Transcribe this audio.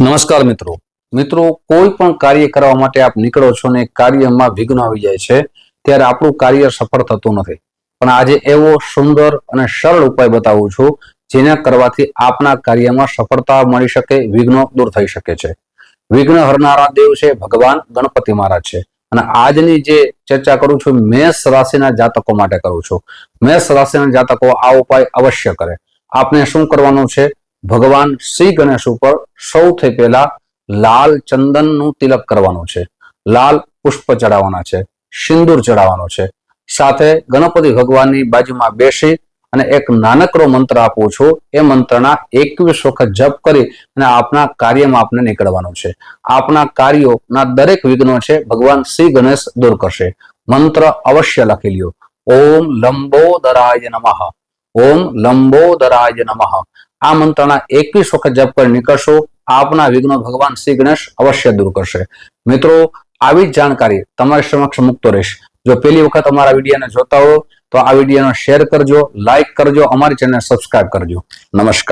નમસ્કાર મિત્રો. મિત્રો, કોઈ પણ કાર્ય કરવા માટે આપ નીકળો છો ને કાર્યમાં વિઘ્ન આવી જાય છે, ત્યારે આપણું કાર્ય સફળ થતું નથી. પણ આજે એવો સુંદર અને સરળ ઉપાય બતાવું છું, જેના કરવાથી આપના કાર્યમાં સફળતા મળી શકે, વિઘ્નો દૂર થઈ શકે છે. વિઘ્ન હરનારા દેવ છે, ભગવાન ગણપતિ મહારાજ છે. અને આજની જે ચર્ચા કરું છું, મેષ રાશિના જાતકો માટે કરું છું. મેષ રાશિના જાતકો આ ઉપાય અવશ્ય કરે. આપને શું કરવાનું છે? ભગવાન શ્રી ગણેશ ઉપર સૌથી પહેલા લાલ ચંદનનું તિલક કરવાનું છે. લાલ પુષ્પ ચડાવવાના છે, સિંદૂર ચડાવવાનો છે. સાથે ગણપતિ ભગવાનની બાજુમાં બેસી અને એક નાનકડો મંત્ર આપું છું. એ મંત્રના એકવીસ વખત જપ કરી અને આપના કાર્યમાં આપને નીકળવાનું છે. આપના કાર્યોના દરેક વિઘ્નો છે ભગવાન શ્રી ગણેશ દૂર કરશે. મંત્ર અવશ્ય લખી લ્યો. ઓમ લંબોદરાય નમઃ. ઓમ લંબોદરાય નમઃ. આ મંત્રના એકવીસ વખત જપ કરી નીકળશો. આપના વિઘ્નો ભગવાન શ્રી ગણેશ અવશ્ય દૂર કરશે. મિત્રો, આવી જ જાણકારી તમારી સમક્ષ મૂકતો રહીશ. જો પહેલી વખત અમારા વિડીયોને જોતા હો, તો આ વિડીયોને શેર કરજો, લાઈક કરજો, અમારી ચેનલ સબસ્ક્રાઇબ કરજો. નમસ્કાર.